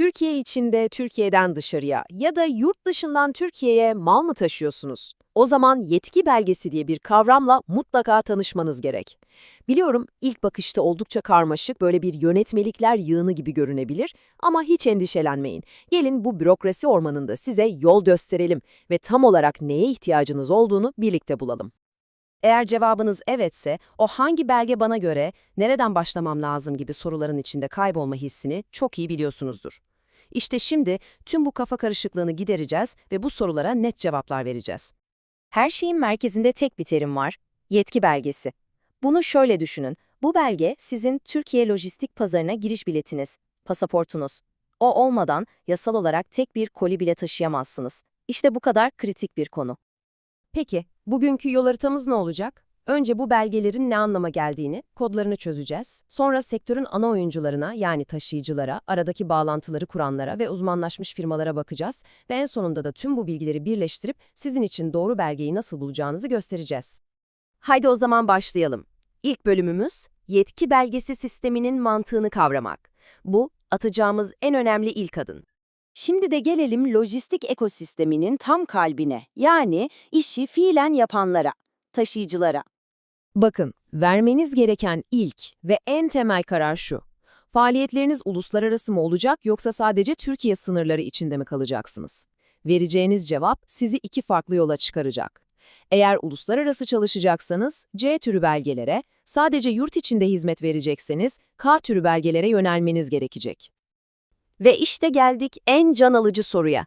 Türkiye içinde Türkiye'den dışarıya ya da yurt dışından Türkiye'ye mal mı taşıyorsunuz? O zaman yetki belgesi diye bir kavramla mutlaka tanışmanız gerek. Biliyorum ilk bakışta oldukça karmaşık böyle bir yönetmelikler yığını gibi görünebilir ama hiç endişelenmeyin. Gelin bu bürokrasi ormanında size yol gösterelim ve tam olarak neye ihtiyacınız olduğunu birlikte bulalım. Eğer cevabınız evetse, o hangi belge bana göre, nereden başlamam lazım gibi soruların içinde kaybolma hissini çok iyi biliyorsunuzdur. İşte şimdi tüm bu kafa karışıklığını gidereceğiz ve bu sorulara net cevaplar vereceğiz. Her şeyin merkezinde tek bir terim var, yetki belgesi. Bunu şöyle düşünün, bu belge sizin Türkiye lojistik pazarına giriş biletiniz, pasaportunuz. O olmadan yasal olarak tek bir koli bile taşıyamazsınız. İşte bu kadar kritik bir konu. Peki, bugünkü yol haritamız ne olacak? Önce bu belgelerin ne anlama geldiğini, kodlarını çözeceğiz. Sonra sektörün ana oyuncularına yani taşıyıcılara, aradaki bağlantıları kuranlara ve uzmanlaşmış firmalara bakacağız ve en sonunda da tüm bu bilgileri birleştirip sizin için doğru belgeyi nasıl bulacağınızı göstereceğiz. Haydi o zaman başlayalım. İlk bölümümüz yetki belgesi sisteminin mantığını kavramak. Bu atacağımız en önemli ilk adım. Şimdi de gelelim lojistik ekosisteminin tam kalbine, yani işi fiilen yapanlara, taşıyıcılara. Bakın, vermeniz gereken ilk ve en temel karar şu. Faaliyetleriniz uluslararası mı olacak yoksa sadece Türkiye sınırları içinde mi kalacaksınız? Vereceğiniz cevap sizi iki farklı yola çıkaracak. Eğer uluslararası çalışacaksanız C türü belgelere, sadece yurt içinde hizmet verecekseniz K türü belgelere yönelmeniz gerekecek. Ve işte geldik en can alıcı soruya.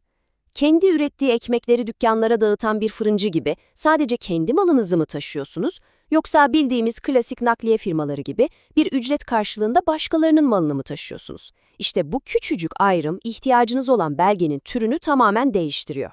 Kendi ürettiği ekmekleri dükkanlara dağıtan bir fırıncı gibi sadece kendi malınızı mı taşıyorsunuz, yoksa bildiğimiz klasik nakliye firmaları gibi bir ücret karşılığında başkalarının malını mı taşıyorsunuz? İşte bu küçücük ayrım ihtiyacınız olan belgenin türünü tamamen değiştiriyor.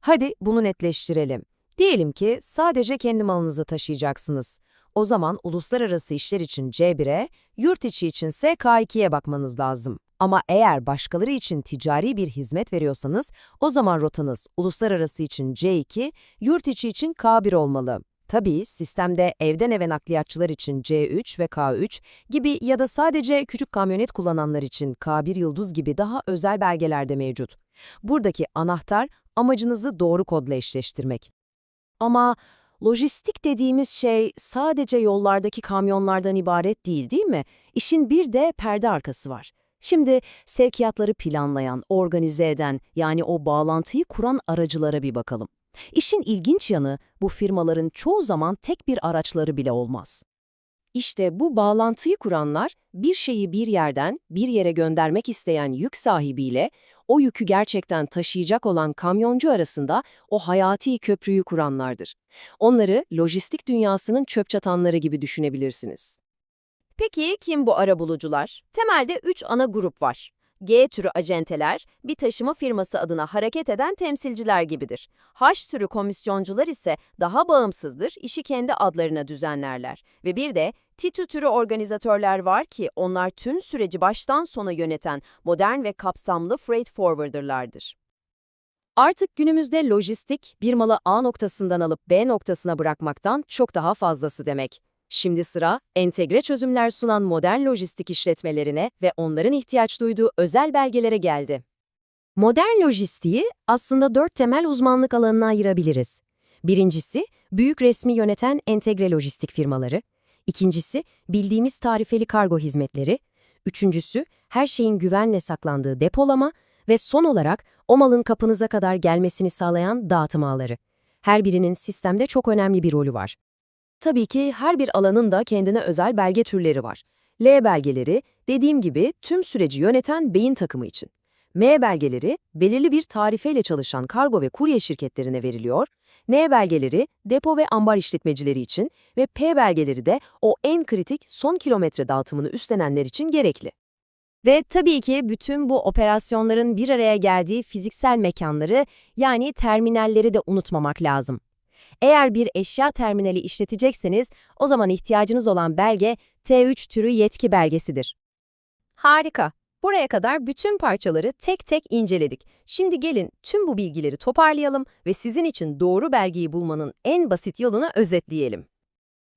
Hadi bunu netleştirelim. Diyelim ki sadece kendi malınızı taşıyacaksınız. O zaman uluslararası işler için C1'e, yurt içi içinse K2'ye bakmanız lazım. Ama eğer başkaları için ticari bir hizmet veriyorsanız, o zaman rotanız uluslararası için C2, yurt içi için K1 olmalı. Tabii sistemde evden eve nakliyatçılar için C3 ve K3 gibi ya da sadece küçük kamyonet kullananlar için K1 yıldız gibi daha özel belgeler de mevcut. Buradaki anahtar amacınızı doğru kodla eşleştirmek. Ama lojistik dediğimiz şey sadece yollardaki kamyonlardan ibaret değil değil mi? İşin bir de perde arkası var. Şimdi sevkiyatları planlayan, organize eden yani o bağlantıyı kuran aracılara bir bakalım. İşin ilginç yanı bu firmaların çoğu zaman tek bir araçları bile olmaz. İşte bu bağlantıyı kuranlar bir şeyi bir yerden bir yere göndermek isteyen yük sahibiyle o yükü gerçekten taşıyacak olan kamyoncu arasında o hayati köprüyü kuranlardır. Onları lojistik dünyasının çöp çatanları gibi düşünebilirsiniz. Peki kim bu arabulucular? Temelde 3 ana grup var. G türü acenteler, bir taşıma firması adına hareket eden temsilciler gibidir. H türü komisyoncular ise daha bağımsızdır, işi kendi adlarına düzenlerler. Ve bir de TİTÜ türü organizatörler var ki onlar tüm süreci baştan sona yöneten modern ve kapsamlı freight forwarderlardır. Artık günümüzde lojistik, bir malı A noktasından alıp B noktasına bırakmaktan çok daha fazlası demek. Şimdi sıra, entegre çözümler sunan modern lojistik işletmelerine ve onların ihtiyaç duyduğu özel belgelere geldi. Modern lojistiği aslında dört temel uzmanlık alanına ayırabiliriz. Birincisi, büyük resmi yöneten entegre lojistik firmaları. İkincisi, bildiğimiz tarifeli kargo hizmetleri. Üçüncüsü, her şeyin güvenle saklandığı depolama ve son olarak o malın kapınıza kadar gelmesini sağlayan dağıtım ağları. Her birinin sistemde çok önemli bir rolü var. Tabii ki her bir alanın da kendine özel belge türleri var. L belgeleri, dediğim gibi tüm süreci yöneten beyin takımı için. M belgeleri, belirli bir tarifeyle çalışan kargo ve kurye şirketlerine veriliyor. N belgeleri, depo ve ambar işletmecileri için ve P belgeleri de o en kritik son kilometre dağıtımını üstlenenler için gerekli. Ve tabii ki bütün bu operasyonların bir araya geldiği fiziksel mekanları yani terminalleri de unutmamak lazım. Eğer bir eşya terminali işletecekseniz o zaman ihtiyacınız olan belge T3 türü yetki belgesidir. Harika. Buraya kadar bütün parçaları tek tek inceledik. Şimdi gelin tüm bu bilgileri toparlayalım ve sizin için doğru belgeyi bulmanın en basit yolunu özetleyelim.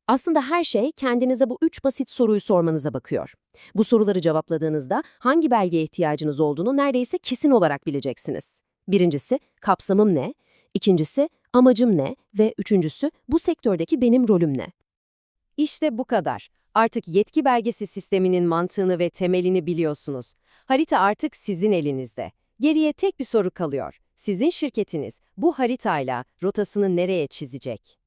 Aslında her şey kendinize bu üç basit soruyu sormanıza bakıyor. Bu soruları cevapladığınızda hangi belgeye ihtiyacınız olduğunu neredeyse kesin olarak bileceksiniz. Birincisi, kapsamım ne? İkincisi, amacım ne? Ve üçüncüsü, bu sektördeki benim rolüm ne? İşte bu kadar. Artık yetki belgesi sisteminin mantığını ve temelini biliyorsunuz. Harita artık sizin elinizde. Geriye tek bir soru kalıyor. Sizin şirketiniz bu haritayla rotasını nereye çizecek?